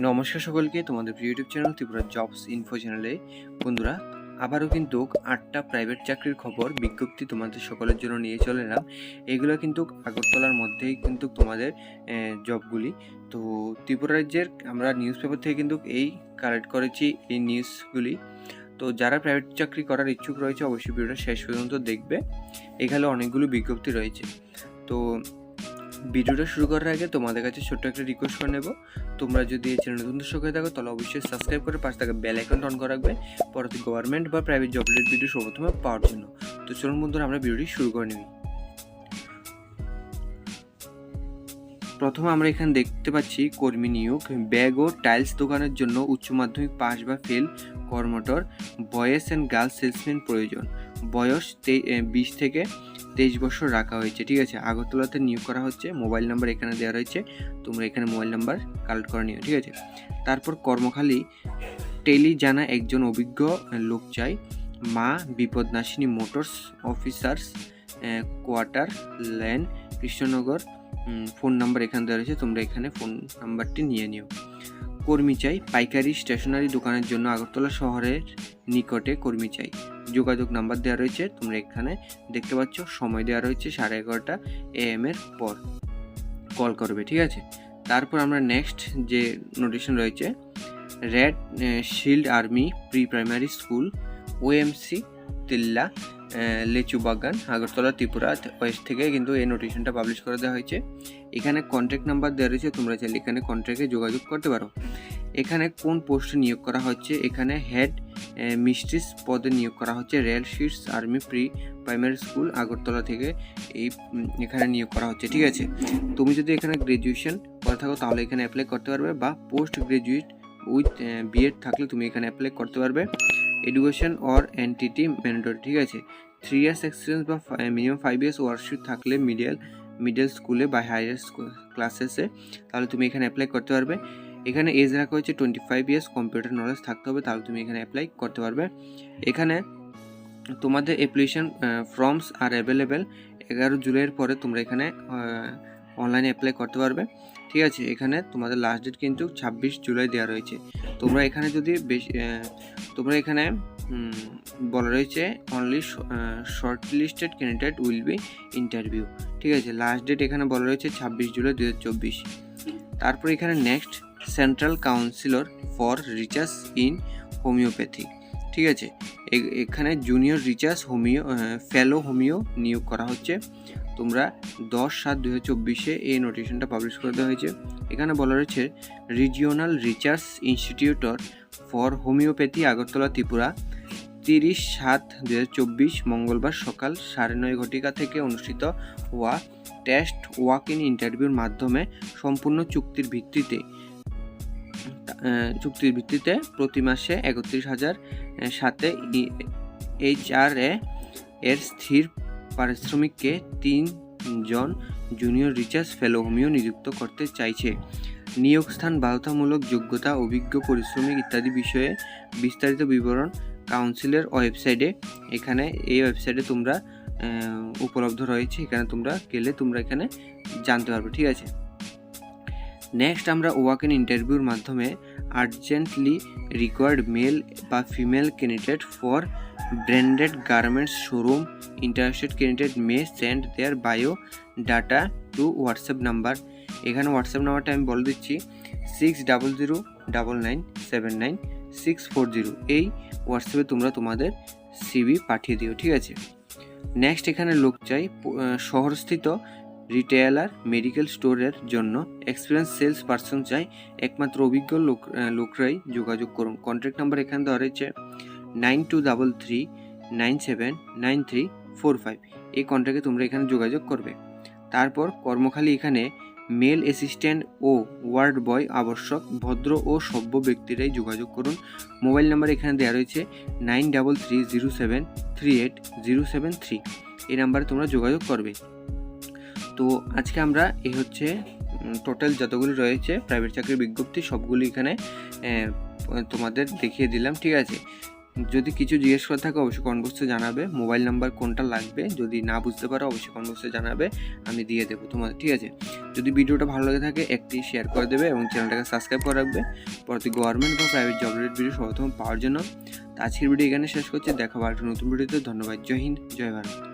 নমস্কার সকলকে তোমাদের YouTube channel Tripura jobs info চ্যানেলে বন্ধুরা, আবারও কিন্তু আটটা প্রাইভেট চাকরির খবর বিজ্ঞপ্তি তোমাদের সকলের জন্য নিয়ে চলে এলাম। এগুলো কিন্তু আগরতলার মধ্যেই কিন্তু তোমাদের জবগুলি তো ত্রিপুরা রাজ্যের আমরা নিউজ পেপার থেকে কিন্তু এই কালেক্ট করেছি এই নিউজগুলি তো যারা প্রাইভেট চাকরি করার ইচ্ছুক রয়েছে, অবশ্যই ভিডিওটা শেষ পর্যন্ত দেখবে। এখানে অনেকগুলো বিজ্ঞপ্তি রয়েছে। তো ভিডিওটা শুরু করার আগে তোমাদের কাছে ছোট্ট একটা রিকোয়েস্ট করে নেব। তোমরা যদি এই চ্যানেল নতুন দর্শক হয়ে থাকো, তাহলে অবশ্যই সাবস্ক্রাইব করে পাশে থাকা বেল আইকন অন করে রাখবে। পরবর্তী গভর্নমেন্ট বা প্রাইভেট জব রিলেটেড ভিডিও সর্বপ্রথমে পাওয়ার জন্য। তো চলুন বন্ধুরা, আমরা ভিডিওটি শুরু করে নিই। প্রথমে আমরা এখানে দেখতে পাচ্ছি কর্মী নিয়োগ ব্যাগ ও টাইলস দোকানের জন্য উচ্চ মাধ্যমিক পাস বা ফেল কর্মটর বয়েস অ্যান্ড গার্লস সেলসম্যান প্রয়োজন। বয়স বিশ থেকে তেইশ বছর রাখা হয়েছে, ঠিক আছে? আগরতলাতে নিয়োগ করা হচ্ছে, মোবাইল নাম্বার এখানে দেওয়া রয়েছে, তোমরা এখানে মোবাইল নাম্বার কালেক্ট করে নিও, ঠিক আছে? তারপর কর্মখালী টেলি জানা একজন অভিজ্ঞ লোক চাই, Maa Bipadnashini motors officers quarter land, Krishnanagar phone number এখানে দেওয়া রয়েছে, তোমরা এখানে ফোন নাম্বারটি নিয়ে নিও। কর্মী চাই, পাইকারি স্টেশনারি দোকানের জন্য আগরতলা শহরের নিকটে কর্মী চাই। যোগাযোগ নাম্বার দেওয়া রয়েছে। তোমরা এখানে দেখতে পাচ্ছ, সময় দেওয়া রয়েছে সাড়ে এগারোটা এম এর পর। কল করবে, ঠিক আছে? তারপর আমরা নেক্সট যে নোটিশন রয়েছে red shield army pre primary school OMC Tilla Lechubagan Agartala Tripura West থেকে কিন্তু এই নোটিশনটা পাবলিশ করে দেওয়া হয়েছে। এখানে কন্ট্যাক্ট নাম্বার দেওয়া রয়েছে, তোমরা চাইলে এখানে কন্ট্যাক্টে যোগাযোগ করতে পারো। এখানে কোন পোস্টে নিয়োগ করা হচ্ছে? এখানে হেড মিস্ট্রিস পদে নিয়োগ করা হচ্ছে। Red shields army pre primary school Agartala থেকে এই এখানে নিয়োগ করা হচ্ছে। ঠিক আছে? তুমি যদি এখানে গ্র্যাজুয়েশন করে থাকো তাহলে এখানে অ্যাপ্লাই করতে পারবে বা পোস্ট গ্রাজুয়েট উইথ বিএড থাকলে তুমি এখানে অ্যাপ্লাই করতে পারবে। এডুকেশন অর এনটিটি ম্যান্ডেটরি ঠিক আছে? থ্রি ইয়ার্স এক্সপিরিয়েন্স বা মিনিমাম ফাইভ ইয়ার্স ওয়ার্কশিপ থাকলে মিডিয়াল মিডল স্কুলে বা হায়ার ক্লাসেসে তাহলে তুমি এখানে অ্যাপ্লাই করতে পারবে। এখানে এজ রাখা হয়েছে twenty five years computer knowledge থাকতে হবে, তাহলে তুমি এখানে অ্যাপ্লাই করতে পারবে। এখানে তোমাদের অ্যাপ্লিকেশন ফর্মস আর অ্যাভেলেবেল এগারো জুলাইয়ের পরে তোমরা এখানে অনলাইনে অ্যাপ্লাই করতে পারবে। ঠিক আছে, এখানে তোমাদের লাস্ট ডেট কিন্তু ছাব্বিশ জুলাই দেওয়া রয়েছে। তোমরা এখানে যদি বেশি তোমরা এখানে বলা রয়েছে only short listed candidate will be interview ঠিক আছে লাস্ট ডেট এখানে বলা রয়েছে ছাব্বিশ জুলাই দু তারপর এখানে next central councillor for research in homeopathy. ঠিক আছে? এখানে junior research homeo fellow homeo নিয়োগ করা হচ্ছে। তোমরা দশ সাত দু হাজার চব্বিশে এই নোটিশনটা পাবলিশ করে দেওয়া হয়েছে। এখানে বলা রয়েছে রিজিওনাল রিচার্স ইনস্টিটিউটর ফর হোমিওপ্যাথি আগরতলা, ত্রিপুরা, তিরিশ সাত দু চব্বিশ, মঙ্গলবার সকাল সাড়ে নয় ঘটিকা থেকে অনুষ্ঠিত হওয়া টেস্ট ওয়াক ইন ইন্টারভিউর মাধ্যমে সম্পূর্ণ চুক্তির ভিত্তিতে চুক্তির ভিত্তিতে প্রতি মাসে একত্রিশ হাজার সাথে এইচ আর এ এর স্থির পারিশ্রমিককে তিনজন জুনিয়র রিচার্জ ফেলো হোমিও নিযুক্ত করতে চাইছে। নিয়োগ স্থান বাধ্যতামূলক, যোগ্যতা, অভিজ্ঞ পরিশ্রমিক ইত্যাদি বিষয়ে বিস্তারিত বিবরণ কাউন্সিলের ওয়েবসাইটে। এখানে এই ওয়েবসাইটে তোমরা উপলব্ধ রয়েছে। এখানে তোমরা গেলে তোমরা এখানে জানতে পারবে। ঠিক আছে? নেক্সট আমরা ওয়াক ইন ইন্টারভিউর মাধ্যমে আর্জেন্টলি রিকোয়ার্ড মেল বা female candidate for branded garments showroom interested candidate may send their biodata to WhatsApp number এখানে হোয়াটসঅ্যাপ নাম্বারটা আমি বলে দিচ্ছি six double zero double nine seven nine six four zero এই হোয়াটসঅ্যাপে তোমরা তোমাদের সিবি পাঠিয়ে দিও, ঠিক আছে? নেক্সট এখানে লোক চাই শহরস্থিত রিটেলার মেডিকেল স্টোরের জন্য এক্সপিরিয়েন্স সেলস পার্সন চাই। একমাত্র অভিজ্ঞ লোক লোকরাই যোগাযোগ করুন। কন্ট্যাক্ট নাম্বার এখানে দেওয়া রয়েছে nine two double three nine seven nine three four five এই কন্ট্যাক্টে তোমরা এখানে যোগাযোগ করবে। তারপর কর্মখালী এখানে মেল অ্যাসিস্ট্যান্ট ও ওয়ার্ড বয় আবশ্যক, ভদ্র ও সভ্য ব্যক্তিরাই যোগাযোগ করুন। মোবাইল নাম্বার এখানে দেওয়া রয়েছে nine double three zero seven three eight zero seven three এই নাম্বারে তোমরা যোগাযোগ করবে। তো আজকে আমরা এই হচ্ছে টোটাল যতগুলি রয়েছে প্রাইভেট চাকরির বিজ্ঞপ্তি সবগুলি এখানে তোমাদের দেখিয়ে দিলাম, ঠিক আছে? যদি কিছু জিজ্ঞেস করা থাকে অবশ্যই কমেন্ট বক্সে জানাবে মোবাইল নাম্বার কোনটা লাগবে, যদি না বুঝতে পারো অবশ্যই কমেন্ট বক্সে জানাবে, আমি দিয়ে দেবো তোমাদের, ঠিক আছে? যদি ভিডিওটা ভালো লাগে থাকে, একটি শেয়ার করে দেবে এবং চ্যানেলটাকে সাবস্ক্রাইব করে রাখবে, পরবর্তী গভর্নমেন্ট বা প্রাইভেট জব রিলেটেড ভিডিও সর্বপ্রথম পাওয়ার জন্য। আজকের ভিডিও এখানে শেষ করছি, দেখা হবে নতুন ভিডিওতে ধন্যবাদ, জয় হিন্দ, জয় ভারত।